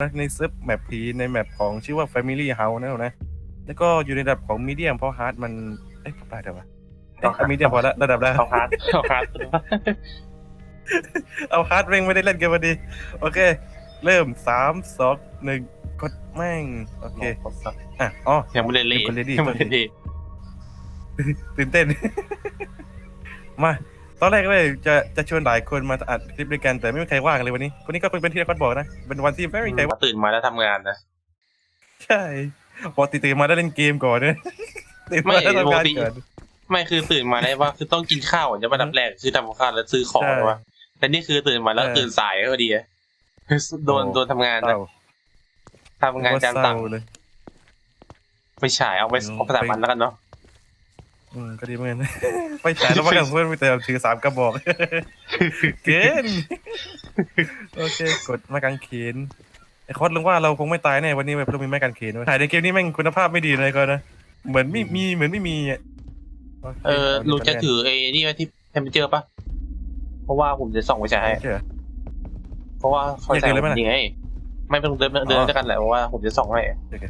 นะในเซิร์ฟแมปผีในแมปของชื่อว่า Family House นะนะ แล้วก็อยู่ในระดับของมีเดียมเพราะฮาร์ดมัน เอ๊ะได้เดี๋ยววะเอ๊ะมีเดียมพอละระดับแล้ว เอาฮาร์ดเอาฮาร์ดเอาฮาร์ดเร่งไม่ได้เล่นเกมพอดี โอเค เริ่มสามสองหนึ่งกดแม่ง โอเคอะอ๋อยังไม่ได้เล่นยังไม่ได้เล่นยังไม่ได้เล่นตื่นเต้น มา ตอนแรกเลยจะจะชวนหลายคนมาอัดคลิปด้วยกันแต่ไม่มีใครว่างเลยวันนี้วันนี้ก็เป็นเป็นที่นักบอกนะเป็นวันที่ไม่มีใครว่างตื่นมาแล้วทำงานนะใช่ปกติตื่นมาได้เล่นเกมก่อนเนี่ยตื่นมาได้ทำงานก่อนไม่คือตื่นมาได้ว่าคือต้องกินข้าวก่อนจะมาดับแรกคือทำข้าวแล้วซื้อของใช่ว่าแต่นี่คือตื่นมาแล้วเออตื่นสายก็ดีอะโดนโอ้โดนทำงานนะเศร้าทำงานจานตังค์เศร้เลยไปฉายเอาไปโอ้เอาภาษามันแล้วกันเนาะ อืมก็ดีเหมือนกัน ไปฉายแล้วมากับเพื่อนไปแต่ถือสามกระบอก เกินโอเค กดมากางเขนไอ้คอสลุงว่าเราคงไม่ตายแน่วันนี้เว้ยเพราะเรามีไม้กางเขนไว้ถ่ายในเกมนี้แม่งคุณภาพไม่ดีเลยก็นะเหมือนไม่มีเหมือนไม่มีอะโคเออลุงจะถือไอ้นี่ไว้ที่เทมเปอร์เจอร์ปะเพราะว่าผมจะส่องไปฉายให้ใช่เหรอเพราะว่าเขาอยากใส่เดินเลยไหมล่ะยังไงไม่ต้องเดินเดินอ๋อด้วยกันแหละเพราะว่าผมจะส่องให้เดี๋ยว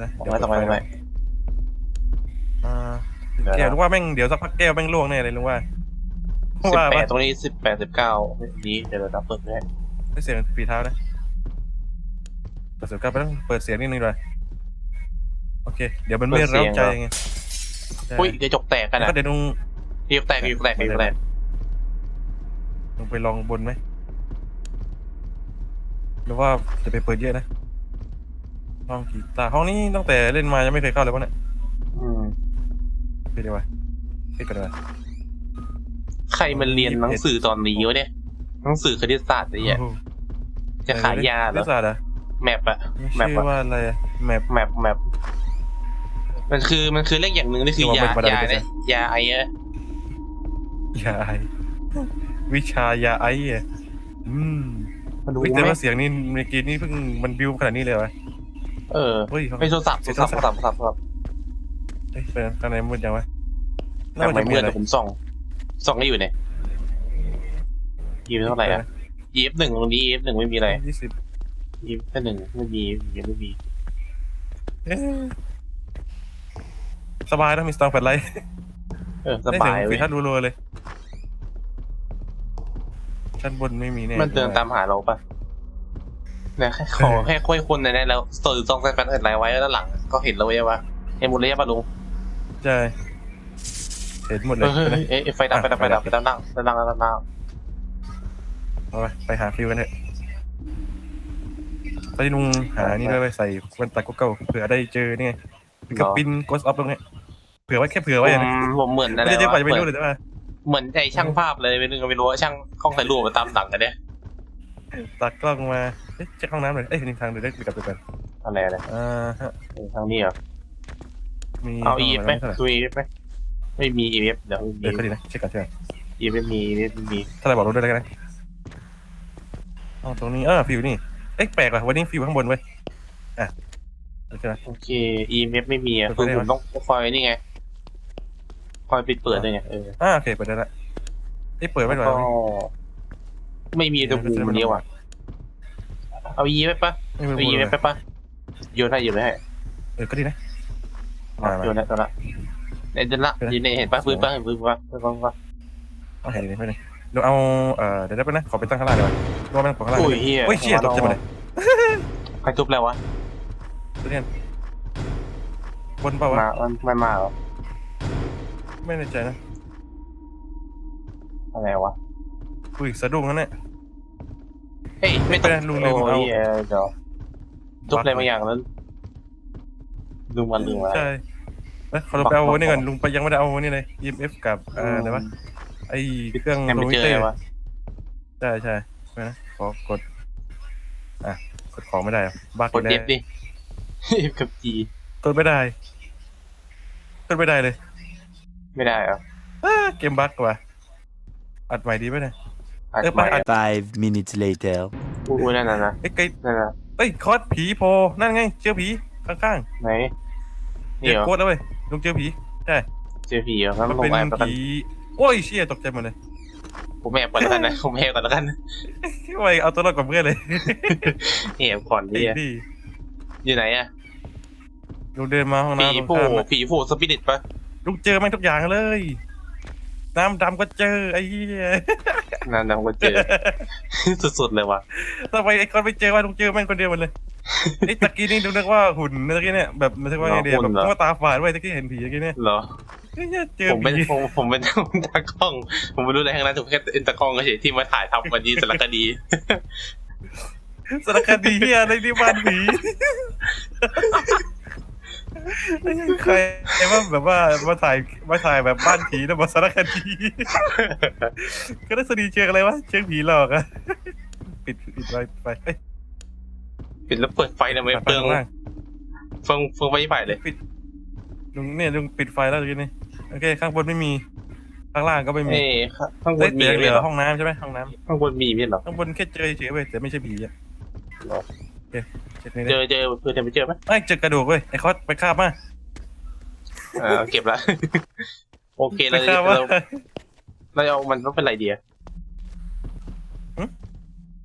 นะส่องเดี๋ยวให้ส่องให้ส่องให้อ่า เดี๋ยวแก้วนะลุงว่าแม่งเดี๋ยวสักพักแก้วแม่งล่วงแน่เลยลุงว่าสิบว่าแปว่าดตรงนี้สิบแปดสิบเก้านี้เดี๋ยวเราเปิดให้ไม่เสียงฝีเท้านะเปิดเสียงกลับไปต้องเปิดเสียงนิดนึงด้วยโอเค เดี๋ยวมันไม่เร้าใจไงใช่อุ้ยกระจกแตกกันแล้วนะก็เดี๋ยวลุงกระจกแตกกระจกแตกกระจกแตกลงไปลองบนไหมหรือว่าจะไปเปิดเยอะนะห้องกีตาร์ห้องนี้ตั้งแต่เล่นมายังไม่เคยเข้าเลยวะเนี่ยอืมไปดีกว่าปิดก่อนดีกว่าใครมันเรียนหนังสือตอนนี้วะเนี่ยหนังสือคณิตศาสตร์อะไรเนี่ยโอ้โหจะขายยาเหรนิอสสัตว์อะแมปอะไม่แมปชื่ออะว่าอะไรอะแมปแมปแมปมันคือมันคือเลขอย่างหนึ่งนี่คือเดี๋ยยาวมันมายาได้เนี่ยยาไออะยาไอวิชายาไออะอืมมันดูเฮ้ยแต่ไหมว่าเสียงนี่เมื่อกี้นี่เพิ่งมันบิวขนาดนี้เลยวะเออเฮ้ยไม่โทรศัพท์โทรศัพท์โทรศัพท์โทรศัพท์โทรศัพท์ เฮ้ยเป็นข้างในมืดยังวะแต่ไม่มืดแต่ผมส่องส่องให้อยู่เนี่ยยีเท่าไหร่อะยีฟหนึ่งตรงนี้ยีฟหนึ่งไม่มีอะไรยี่สิบยีฟแค่หนึ่งไม่มียีฟไม่มีเอ๊ะสบายนะมีสตองแฟลไลท์เออสได้บาเสียยงเว้ฝียทัดรัวๆเลยชั้นบนไม่มีแน่มันเดินตามหาเราปะเนี่ยแค่ขอแค่ค่อยคนในนั้นแล้วสอดซองแฟนเห็นอะไรไว้ด้านหลัง ก็เห็นแล้วเว้ยว่าเห็นหมดเลยใช่ปะลุง ใช่เห็นหมดเลเอยอเฮ้ยเอ้ยไฟดับไฟดับไฟดับไฟดับนั่งไฟดับนั่งนั่งเอาไปไปหาฟิวกันเถอะตอนนี้ลุงหานี่ด้วยไปใส่แว่นตาเก่าๆเผื่อได้เจอเนี่ยกับปินโกสออฟตรงเนี้ยเผื่อไว้แค่เผื่อไว้อะนะผมเหมือนอะไรไม่ได้เยอะกว่าจะไม่เหมืรู้อนเลยใช่ไหมเหมือนไอ้ช่างภาพเลยไม่รู้ไม่รู้ว่าช่างกล้องถ่ายรูปมาตามหลังกันเนี่ยตากล้องมาเอ๊ะเช็คห้องน้ำหน่อยเอ้ยนี่ทางเดินได้ไปกลับไปกันอะไรอะไรอ่าฮะทางนี้เหรอ มีเอาอีห้ฟงไหมน้ำเท่าไหร่ดูอีฟไหมไม่มีอีฟเดี๋ยวเออก็ดีนะเช็คก่อนเช็คก่อนอีฟไม่มีอีฟไม่มีถ้าเราบอกรู้ด้วยแล้วกันนะอ๋อตรงนี้เออฟิวนี่เอ๊ะแปลกว่ะวันนี้ฟิวข้างบนเว้ยอะโอเคนะ โอเคอีฟไม่มีอะเปิคือดได้ผไหมมต้องคอยนี่ไงคอยปิดเปิดด้วยไงเอออ่าโอเคเปิดได้ละเอ๊ะเปิดไม่ได้ก็วะไม่มีตัวบูมันเดียวอะเอาอีฟไปปะไม่เอารู้อีฟเลยไปปะโยนให้โยนให้เออก็ดีนะ มามาโยนให้ตัวละเดี๋ยวละอยู่ในเห็นปะพื้นปะเห็นพื้นปะพื้นปะพื้นปะเอาเห็นดิไม่ได้เดี๋ยวเอาเอ่อเดี๋ยวได้ไปบนะขอไปตั้งข้างล่างดีกว่าเพราะว่าแม่งของข้างล่างโอ้ยเฮียโอ้ยเชี่ยตกใจหมดเลยใครทุบแล้ววะตัวเนี้ยบนเปล่าวะมามันไม่มาเหรอไม่แน่ใจนะอะไรวะอุ้ยสะดุ้งนั่นแหละ เฮ้ยไม่ไม่เป็นไรลุงลืมโอ้เอายเออเดี๋ยวทุบอะไรบางอย่างนั้นลืมวันลืมอะไรใช่ แล้วขอเราไปเอานี่ก่อนลุงไปยังไม่ได้เอานี่เลย EMF กับเอ่ออะไรวะไอเครื่องแอมโทไปมิเจอเตออะไรร์วะใช่ใช่ไปนะขอกดอะกดของไม่ได้อะบักกดได้เดฟดิเอฟกับจีกดไม่ได้กดไม่ได้เลยไม่ได้เหรออ้าเกมบักว่ะอัดใหม่ดีไหมเนี่ย อัดเออใหม่อัด Five minutes later. อู้นั่นน่ะนะเอ้ยไกลนั่นน่ะเอ้ยคอสผีโพนั่นไงเจอผีข้างไหนๆนี่เจอเหรอ โคตรแล้วเว้ย ลุงเจอผีใช่เจอผีเหรอครับมันลเป็นงแอปแล้วกันผีโอ้ยเชี่ยตกใจหมดเลยผมแอบก่อนแล้วกันนะผมแอบก่อนแล้วกันไปเอาตัวรอดกับเพื่อนเลยแอบก่อนไอ้ดิดิอยู่ไหนอะลุงเดินมาห้องผีน้ำตรงผู้ข้ามอะผีผู้สปิริตปะลุงเจอแม่งทุกอย่างเลย น้ำดำก็เจอไอ้เหี้ยนั่นนะผมก็เจอ สุดๆเลยว่ะทำไมไอ้คนไปเจอว่าลุงเจอแม่งคนเดียวหมดเลยไอ้ตะกี้นี่ลุงนึกว่าหุ่นตะกี้เนี่ยแบบมันเรียกว่าไงเดียวแบบว่าตาฝาดไว้ตะกี้เห็นผีตะกี้เนี่ยเหรอ เฮ้ยเจอผมเป็นผีผมผมเป็นตากล้อง ผมไม่รู้อะไรทั้งนั้นผมแค่เป็นตากล้องเฉยๆที่มาถ่ายทำวันนี้สารคดี สารคดีเฮียอะไรที่บ้านผี ใครใครว่าแบบว่ามาถ่ายมาถ่ายแบบบ้านผีแล้วมาสารคดีก็ได้สดีเชิงอะไรวะเชิงผีหลอกอะปิดปิดไฟไปเอ้ยปิดแล้วเปิดไฟทำไมไปเปลืองข้างล่างเฟืองเฟืองไฟไฟเลยปิดลุงเนี่ยลุงปิดไฟแล้วทีนี้โอเค ข้างบนไม่มี ข้างล่างก็ไม่มีเอ้ยข้างบเอ้ยนมีเดี๋ยวไหมเหลืเหรออห้องน้ำใช่ไหมห้องน้ข้างบนมีไหมเหรอำข้างบนแค่เจอเฉยๆเว้ยแต่ไม่ใช่ผีอะ เหรอโอเคเช็ดนี่เจเลยอเจอเพื่อนจะไปเจอไหมไอ้ยเจอกระดูกเว้ยไอ้คอสไปคาบมาอ่าเก็บละ โอเคไปเราคาบเรามาเราเอามันต้องเป็นไรดีอะหึ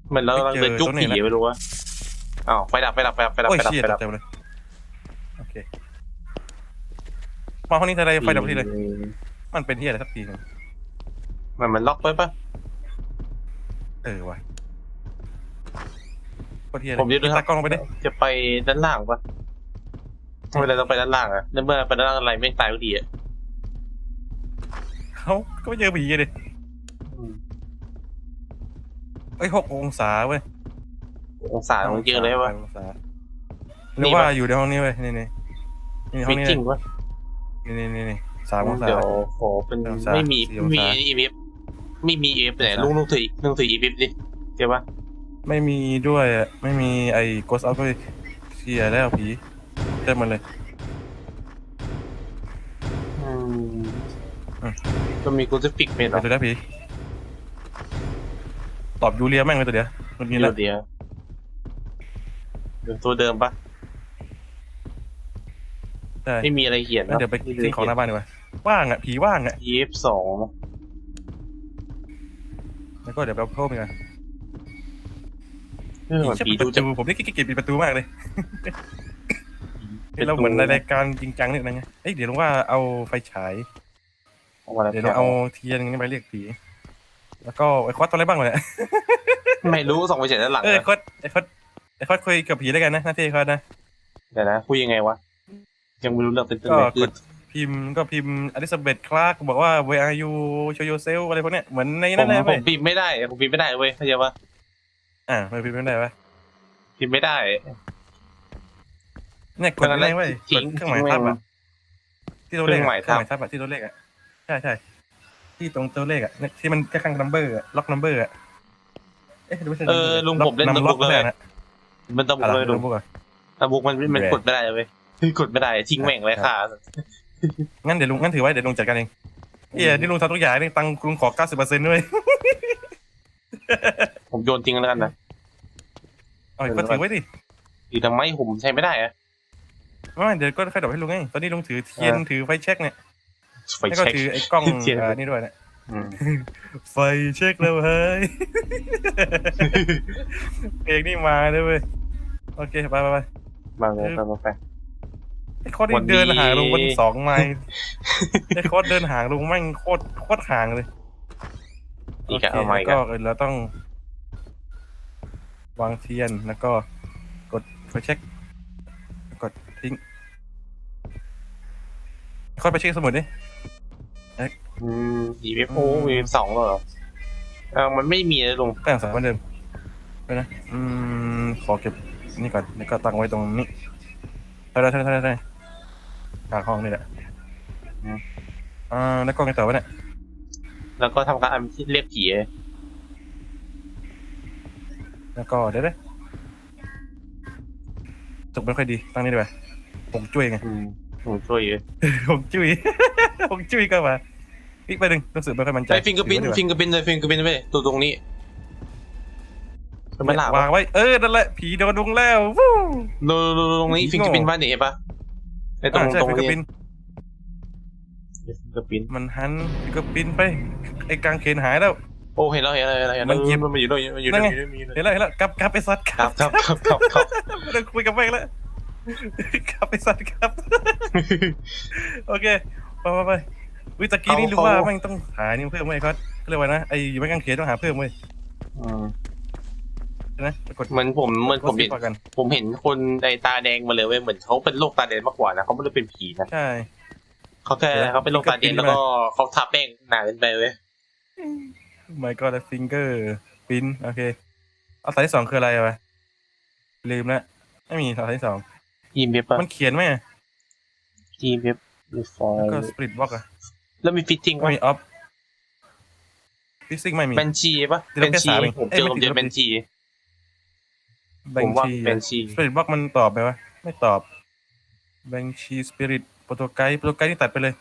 เหมือนเราไม่เราเจอเดินจุกตรงไหนผีนะ ไม่รู้ว่าอ้าวไฟดับไฟดับไฟดับไฟดับโอ้ยไฟดับเชี่ยไฟตดักบใจหมดเลยโอเคมาห้องนี้ทีไรไฟดับทีเลยอืมมันเป็นที่อะไรสักทีหนึงมันมันล็อกไว้ปะเออว่ะ โคตรเที่ยเลยผมจะดูตากล้องลงไปดิจะไปด้านล่างปะทำไมเราต้องไปด้านล่างอะแล้วเมื่อไปด้านล่างอะไรไม่ตายก็ดีอะเขาก็ไม่เจอผีเลยเอ้ยหกองศาเว้ยองศาของเยอะเลยปะองศาหนี่รือว่าปะอยู่ในห้องนี้เว้ยนี่นี่นี่ห้อมีงนี้จริงปะนี่นี่นี่นี่สามองศา เดี๋ยวขอเป็นองศาไม่มีสี่ไม่องมีศาอีเวฟไม่มีอีเวฟไหนองศาลุงลุงถือลุงถืออีเวฟดิเดี๋ยวปะ ไม่มีด้วยอะไม่มีไอ้โกสอัพก็เชียแล้วผีเต็มหมันเลย อืมอืม ก็มีกูจะฟิกเมนไปเหรอตัวแล้วผีตอบยูเรียแม่งเลยตัวเดียวมันมีเดีแล้ยววเดียวเดี๋ยวตัวเดิมปะใช่ไม่มีอะไรเขียนงั้นเดี๋ยวไปทิ้งของหน้าบ้านดีกว่าว่างอะผีว่างอะ ยีฟสองแล้วก็เดี๋ยวไปเอาเพิ่มอีกอะ เออผีผีดูดูจะจะผมนี่ขี้เกียจปิดประตูมากเลยเราเหมือนในรายการจริงจังนิดนึงไงเอ้ยเดี๋ยวลงว่าเอาไฟฉายเดี๋ยวเราเอาเทียนนี้ไปเรียกผีแล้วก็ไอ้คอสตัวอะไรบ้างวะเนี่ยไม่รู้ส่องไปเฉยด้านหลังเออไอ้นะคอสไอ้คอสไอ้คอสคุยกับผีด้วยกันนะหน้าที่ไอ้คอสนะเดี๋ยวนะคุยยังไงวะยังไม่รู้เรื่องเป็นตัวก็ไหนคืกอดพิมพ์ก็พิมพ์อลิซาเบธคลาร์กบอกว่า where are you show yourself อะไรพวกเนี้ยเหมือนในผนั่มนแหละผเว้ยมพิมพ์ไม่ได้ผมพิมพ์ไม่ได้เว้ยเข้าใจปะ อ่าไม่พิมพ์ไม่ได้ปะพิมพ์ไม่ได้เนี่ยกดไม่ได้เว้ยกทิ้ดงเครื่องหมายทับอะที่ตัวเลขเครื่องหอะมายเครื่องหมายทับอะที่ตัวเลขอะใช่ใช่ที่ตรงตัวเลขอะเนี่ยที่มันข้างๆนัมเบอร์อะล็อกนัมเบอร์อะเอ๊ะหรือไม่ใช่เออลุงผมเล่นนัตะล็บุอกกเลยนะมันตะบุอะกไรเลยลุลุงงบุกอะตะบุกมันมันแหม่กดไม่ได้เว้ยกดไม่ได้ทิ้งแม่งไรค่างั้นเดี๋ยวลุงงั้นถือไว้เดี๋ยวลุงจัดการเองเฮียที่ลุงทำทุกอย่างนี่ตังค์ลุงขอเก้าสิบเปอร์เซ็นต์ด้วย ผมโยนทิ้งแล้วกันนะเอาก็ถือไว้ดิอีกทำไมผมใช้ไม่ได้อะไม่เดี๋ยวก็ค่อยดอกให้ลุงไงตอนนี้ลุงถือเทียนเออถือไฟเช็คเนี่ยไฟแล้วก็เช็คถือไอ้กล้องเทียนเอ่อนี่ด้วยเนี่ยอืมไฟเช็คแล้วเฮ้ยเพลงนี่มาด้วยเว้ยโอเคไปไปไปมาเลยไปไปไป ไอ้โคตรวันนี้ เดินห่างลุงบนสองไมล์ ไอ้โคตรเดินห่างลุงแม่งโคตรโคตรห่างเลยอีก โออะเคเอาไม้แล้วกัก็นเราต้อง วางเทียนแล้วก็กดไฟเช็คกดทิ้งค่อยไปเช็คสมุดดิอืมอีเวฟโอ้วีเวฟสองเหรอเออมันไม่มีเลยลุงตั้งสามเหมือนเดิมไปนะ อืม ขอเก็บนี่ก่อนแล้วก็ตั้งไว้ตรงนี้เท่าไรเท่าไรเท่าไรเท่าไรกลางห้องนี่แหละอ่าแล้วก็ไงต่อวะเนี่ย แล้วก็ทำการอันที่เรียกผีเลยแล้วก็เดี๋ยวเดี๋ยวจบไม่ค่อยดี ตั้งนี่ดีกว่าผมจุ้ยไง อืมผมช่วยอยู่ผมจุ้ยผมจุ้ยก็มาอีกไปหนึ่งรู้สึกไม่ค่อยมั่นใจไอ้ฟิงเกอร์พินถืไว้ดีฟิงเกอร์พินเลยฟิงเกอร์พินไปตัวตรงนี้กว่าไม่หลับวางไว้ เออ นั่นแหละ ผีโดนดุงแล้ววู้ ดูดูดูตรงนี้ผีฟิงเกอร์พินโง่บ้านนี่เห็นปะไอ้ตรงอ่าใช่ตรงฟิงเกอนี้ร์ปินฟิงเกอร์พินมันหันฟิงเกอร์ปินไป ไอ้กางเขนหายแล้ว โอ้เห็นแล้วเห็นแล้วเห็นแล้วเห็นแล้วมันหยิบมันอยู่ด้วยมันอยู่ด้วยมันอยู่ด้วยมันอยู่ด้วยเห็นแล้วเห็นแล้วกลับกลับไปซัดครับครับครับครับครับไม่ต้องคุยกับแม่งแล้วกลับไปซัดครับ โอเคไปไปไปวิตะกี้นี่รู้ว่าแม่งต้องหานี่เพิ่มเว้ยก็เรียกว่านะไอ้ไม่กังเขนต้องหาเพิ่มเว้ยอืมใช่ไหมกดเหมือนผมเหมือนผมเห็นกดกันผมเห็นคนไอตาแดงมาเลยเว้ยเหมือนเขาเป็นโรคตาแดงมากกว่านะเขาไม่ได้เป็นผีนะใช่ เขาแค่เดี๋ยวเขาเป็นโรคตาแดงฟิงเกอร์แล้วก็เขาทาแป้งหนาเกินไปเว้ยไม่ก็แล้วฟิงเกอร์ปินโอเค เอาสายที่สองคืออะไรวะลืมละไม่มีสายที่สองยีมเว็บอะมันเขียนไหมยีมเว็บรีฟอแล้วก็ร์สปริตบล็อกอะแล้วมีฟิตติ้งไม่ปะมีออฟฟิสิกไม่มีแบนชีปะเดี๋ยวแบนแค่ชีสามเองผมเอ้เจยอไม่ผมถึเจงอแบนชีแบผงมว่าชีแบนชีสปิริตบล็อกมันตอบไหมวะไม่ตอบแบงชีสปิริต โปรโตไกด์โปรโตไกด์นี่ตัดไปเลย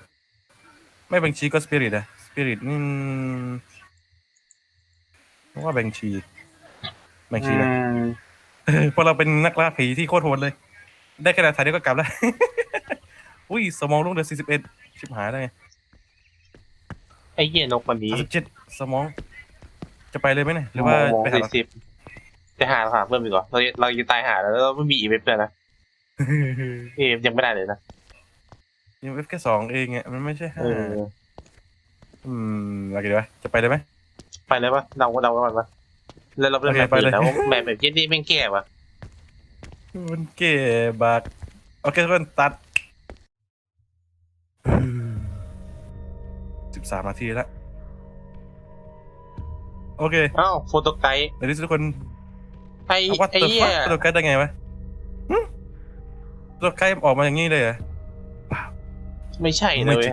ไม่แบงชีก็สปิริตอะสปิริตนี่ผมว่าแบงชีแบงชีอืนะมเออเพราะเราเป็นนักล่าผีที่โคตรโหดเลย ได้ขนาดถ่ายเดียวก็กลับแล้ว อุ้ยสมองลงเหลือ41ชิบหายได้ไงไอ้เหี้ยนกวันนี้37สมอง จะไปเลยไหมเนี่ยหรือว่าไปหาสี่สิบจะหาหาเพิ่มอีกเหรอเราเราจะตายหาแล้วเราไม่มีอีเว็บเลยนะเอฟยังไม่ได้เลยนะ ยังเอฟแค่สองเองอะมันไม่ใช่ห้าเอออืมอะไรกันดีวะจะไปเลยไหม ไปเลยปะเราเราก่อนปะแล้วเราเริ่มโอเคแบบไปอื่เลยนแล้วแบบแบบยี่นี่แม่งแก่ปะมันเก๋บักโอเคทุกคนตัดสิบสามนาทีแล้วโอเคอ้าวโฟโตไกด์เดี๋ยวนี้ทุกคนไอ้เอาวัดไอ้ตัวเหี้ฟัยกตัวไกด์ได้ไงวะหึตัวไกด์ออกมาอย่างนี้เลยเหรอ ไม่ใช่เลย